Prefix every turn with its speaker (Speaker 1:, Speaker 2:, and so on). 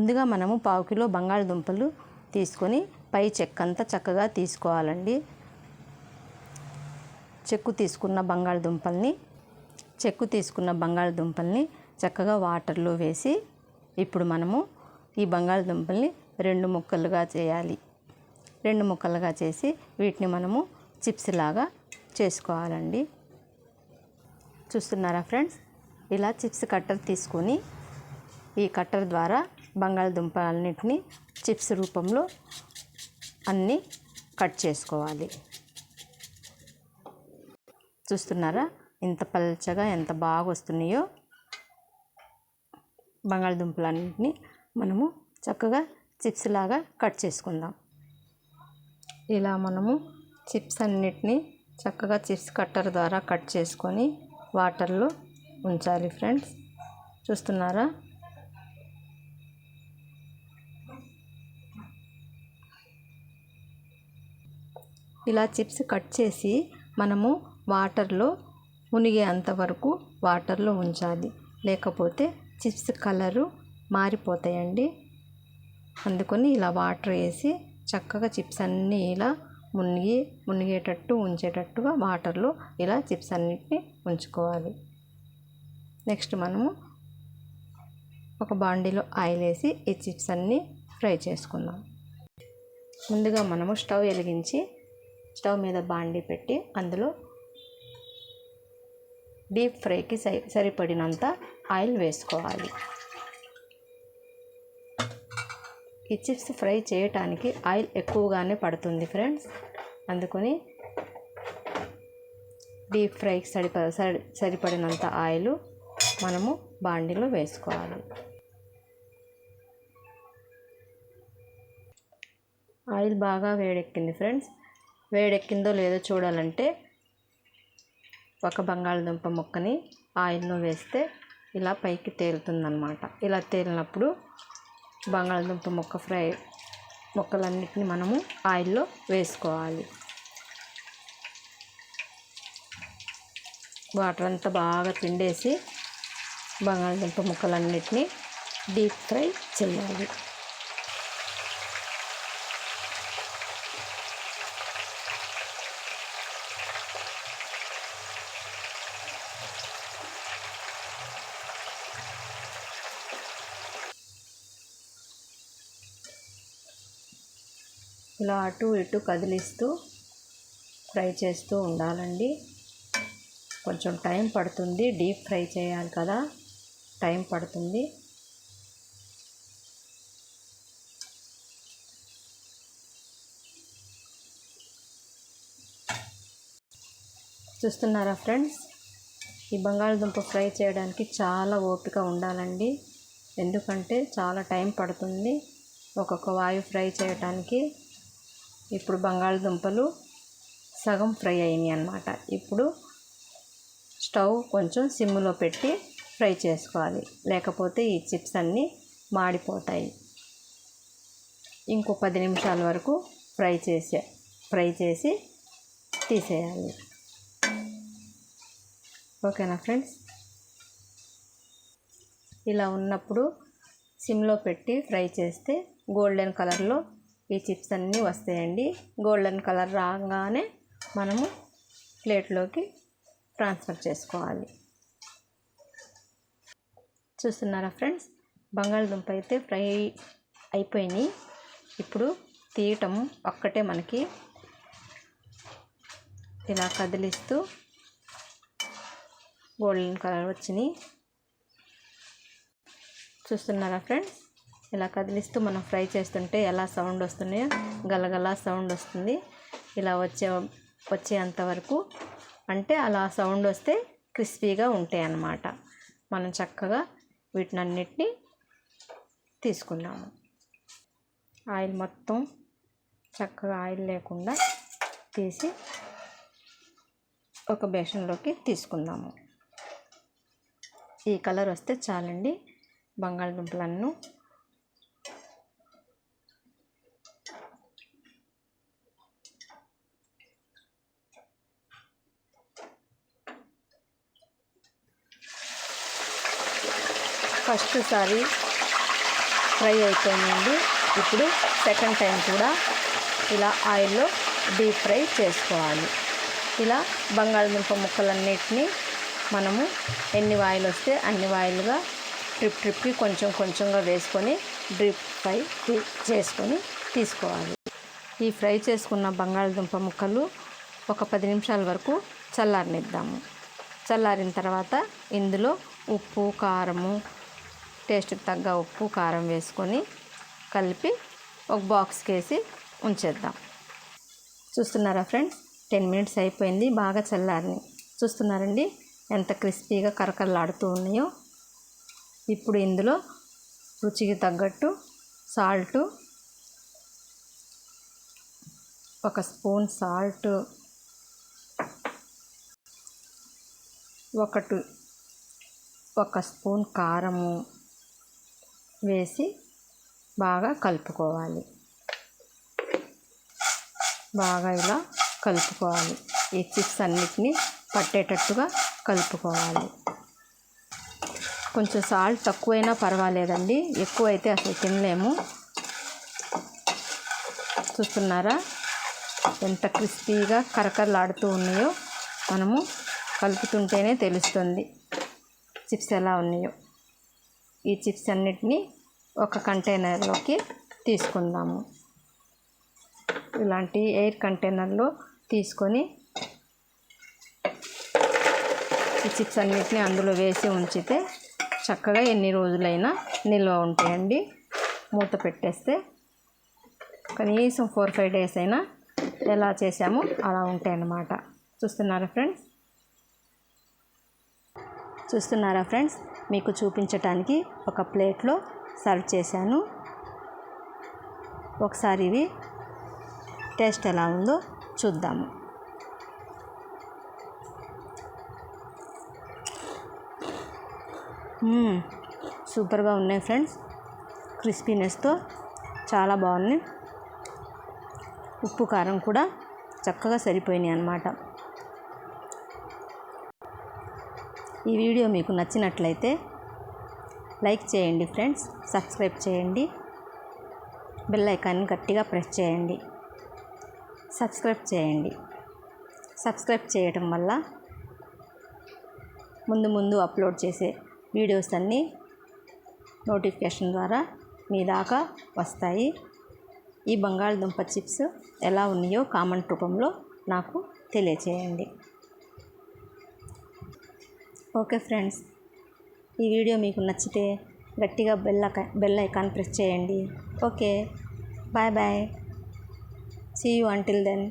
Speaker 1: ముందుగా మనము పావు కిలో బంగాళదుంపలు తీసుకొని పై చెక్కంతా చక్కగా తీసుకోవాలండి. చెక్కు తీసుకున్న బంగాళదుంపల్ని చెక్కు తీసుకున్న బంగాళదుంపల్ని చక్కగా వాటర్లో వేసి ఇప్పుడు మనము ఈ బంగాళదుంపల్ని రెండు ముక్కలుగా చేయాలి. రెండు ముక్కలుగా చేసి వీటిని మనము చిప్స్ లాగా చేసుకోవాలండి. చూస్తున్నారా ఫ్రెండ్స్? ఇలా చిప్స్ కట్టర్ తీసుకొని ఈ కట్టర్ ద్వారా బంగాళదుంపలన్నిటిని చిప్స్ రూపంలో అన్నీ కట్ చేసుకోవాలి. చూస్తున్నారా? ఇంత పల్చగా ఎంత బాగా వస్తున్నాయో బంగాళదుంపలన్నింటినీ మనము చక్కగా చిప్స్ లాగా కట్ చేసుకుందాం. ఇలా మనము చిప్స్ అన్నిటినీ చక్కగా చిప్స్ కట్టర్ ద్వారా కట్ చేసుకొని వాటర్లో ఉంచాలి ఫ్రెండ్స్. చూస్తున్నారా? ఇలా చిప్స్ కట్ చేసి మనము వాటర్లో మునిగేంత వరకు వాటర్లో ఉంచాలి. లేకపోతే చిప్స్ కలరు మారిపోతాయండి. అందుకని ఇలా వాటర్ వేసి చక్కగా చిప్స్ అన్నీ ఇలా మునిగి మునిగేటట్టు ఉంచేటట్టుగా వాటర్లో ఇలా చిప్స్ అన్నిటిని ఉంచుకోవాలి. నెక్స్ట్ మనము ఒక బాండీలో ఆయిల్ వేసి ఈ చిప్స్ అన్నీ ఫ్రై చేసుకుందాం. ముందుగా మనము స్టవ్ వెలిగించి స్టవ్ మీద బాండీ పెట్టి అందులో డీప్ ఫ్రైకి సరి సరిపడినంత ఆయిల్ వేసుకోవాలి. ఈ చిప్స్ ఫ్రై చేయటానికి ఆయిల్ ఎక్కువగానే పడుతుంది ఫ్రెండ్స్. అందుకని డీప్ ఫ్రైకి సరిప సరి సరిపడినంత ఆయిల్ మనము బాండీలో వేసుకోవాలి. ఆయిల్ బాగా వేడెక్కింది ఫ్రెండ్స్. వేడెక్కిందో లేదో చూడాలంటే ఒక బంగాళదుంప ముక్కని ఆయిల్లో వేస్తే ఇలా పైకి తేలుతుందన్నమాట. ఇలా తేలినప్పుడు బంగాళదుంప ముక్క ఫ్రై ముక్కలన్నిటిని మనము ఆయిల్లో వేసుకోవాలి. వాటర్ అంతా బాగా పిండేసి బంగాళదుంప ముక్కలన్నిటిని డీప్ ఫ్రై చేయాలి. ఇలా అటు ఇటు కదిలిస్తూ ఫ్రై చేస్తూ ఉండాలండి. కొంచెం టైం పడుతుంది. డీప్ ఫ్రై చేయాలి కదా. టైం పడుతుంది. చూస్తున్నారా ఫ్రెండ్స్? ఈ బంగాళదుంప ఫ్రై చేయడానికి చాలా ఓపిక ఉండాలండి. ఎందుకంటే చాలా టైం పడుతుంది. ఒక్కొక్క వాయు ఫ్రై చేయడానికి ఇప్పుడు బంగాళదుంపలు సగం ఫ్రై అయినాయి అన్నమాట. ఇప్పుడు స్టవ్ కొంచెం సిమ్లో పెట్టి ఫ్రై చేసుకోవాలి. లేకపోతే ఈ చిప్స్ అన్నీ మాడిపోతాయి. ఇంకో పది నిమిషాల వరకు ఫ్రై చేసే ఫ్రై చేసి తీసేయాలి. ఓకేనా ఫ్రెండ్స్? ఇలా ఉన్నప్పుడు సిమ్లో పెట్టి ఫ్రై చేస్తే గోల్డెన్ కలర్లో ఈ చిప్స్ అన్నీ వస్తాయండి. గోల్డెన్ కలర్ రాగానే మనము ప్లేట్లోకి ట్రాన్స్ఫర్ చేసుకోవాలి. చూస్తున్నారా ఫ్రెండ్స్? బంగాళదుంప అయితే ఫ్రై అయిపోయినాయి. ఇప్పుడు తీయటం ఒక్కటే మనకి ఇలా కదిలిస్తూ గోల్డెన్ కలర్ వచ్చినాయి. చూస్తున్నారా ఫ్రెండ్స్? ఇలా కదిలిస్తూ మనం ఫ్రై చేస్తుంటే ఎలా సౌండ్ వస్తున్నాయో గలగలా సౌండ్ వస్తుంది. ఇలా వచ్చే వచ్చేంత వరకు అంటే అలా సౌండ్ వస్తే క్రిస్పీగా ఉంటాయి అన్నమాట. మనం చక్కగా వీటినన్నిటిని తీసుకున్నాము. ఆయిల్ మొత్తం చక్కగా ఆయిల్ లేకుండా తీసి ఒక బేషన్లోకి తీసుకుందాము. ఈ కలర్ వస్తే చాలండి. బంగాళదుంపలను ఫస్ట్ సారి ఫ్రై అయిపోయిందండి. ఇప్పుడు సెకండ్ టైం కూడా ఇలా ఆయిల్లో డీప్ ఫ్రై చేసుకోవాలి. ఇలా బంగాళదుంప ముక్కలన్నిటినీ మనము ఎన్ని వాయిల్ వస్తే అన్ని వాయిల్గా ట్రిప్ ట్రిప్కి కొంచెం కొంచెంగా వేసుకొని డ్రిప్ ఫ్రై చేసుకొని తీసుకోవాలి. ఈ ఫ్రై చేసుకున్న బంగాళదుంప ముక్కలు ఒక పది నిమిషాల వరకు చల్లారనిద్దాము. చల్లారిన తర్వాత ఇందులో ఉప్పు కారము టేస్ట్కి తగ్గ ఉప్పు కారం వేసుకొని కలిపి ఒక బాక్స్కి వేసి ఉంచేద్దాం. చూస్తున్నారా ఫ్రెండ్స్? టెన్ మినిట్స్ అయిపోయింది బాగా చల్లారిని చూస్తున్నారండి? ఎంత క్రిస్పీగా కరకరలాడుతూ ఉన్నాయో. ఇప్పుడు ఇందులో రుచికి తగ్గట్టు సాల్ట్ ఒక స్పూన్ సాల్ట్ ఒకటి ఒక స్పూన్ కారము వేసి బాగా కలుపుకోవాలి. బాగా ఇలా కలుపుకోవాలి. ఈ చిప్స్ అన్నిటినీ పట్టేటట్టుగా కలుపుకోవాలి. కొంచెం సాల్ట్ తక్కువైనా పర్వాలేదండి. ఎక్కువైతే అసలు తినలేము. చూస్తున్నారా? ఎంత క్రిస్పీగా కరకరలాడుతూ ఉన్నాయో మనము కలుపుతుంటేనే తెలుస్తుంది. చిప్స్ ఎలా ఉన్నాయో. ఈ చిప్స్ అన్నిటినీ ఒక కంటైనర్లోకి తీసుకుందాము. ఇలాంటి ఎయిర్ కంటైనర్లో తీసుకొని ఈ చిప్స్ అన్నిటిని అందులో వేసి ఉంచితే చక్కగా ఎన్ని రోజులైనా నిల్వ ఉంటాయండి. మూత పెట్టేస్తే కనీసం ఫోర్ ఫైవ్ డేస్ అయినా ఎలా చేసామో అలా ఉంటాయి అన్నమాట చూస్తున్నారా ఫ్రెండ్స్? చూస్తున్నారా ఫ్రెండ్స్? మీకు చూపించటానికి ఒక ప్లేట్లో సర్వ్ చేశాను. ఒకసారి ఇవి టేస్ట్ ఎలా ఉందో చూద్దాము. సూపర్గా ఉన్నాయి ఫ్రెండ్స్. క్రిస్పీనెస్తో చాలా బాగున్నాయి. ఉప్పు కారం కూడా చక్కగా సరిపోయినాయి అన్నమాట. ఈ వీడియో మీకు నచ్చినట్లయితే లైక్ చేయండి ఫ్రెండ్స్ సబ్స్క్రైబ్ చేయండి బెల్ ఐకాన్ని గట్టిగా ప్రెస్ చేయండి సబ్స్క్రైబ్ చేయండి. సబ్స్క్రైబ్ చేయటం వల్ల ముందు ముందు అప్లోడ్ చేసే వీడియోస్ అన్నీ నోటిఫికేషన్ ద్వారా మీ దాకా వస్తాయి. ఈ బంగాళదుంప చిప్స్ ఎలా ఉన్నాయో కామెంట్ రూపంలో నాకు తెలియచేయండి. ఓకే ఫ్రెండ్స్ ఈ వీడియో మీకు నచ్చితే గట్టిగా బెల్ బెల్ ఐకాన్ ప్రెస్ చేయండి. Okay bye bye. See you until then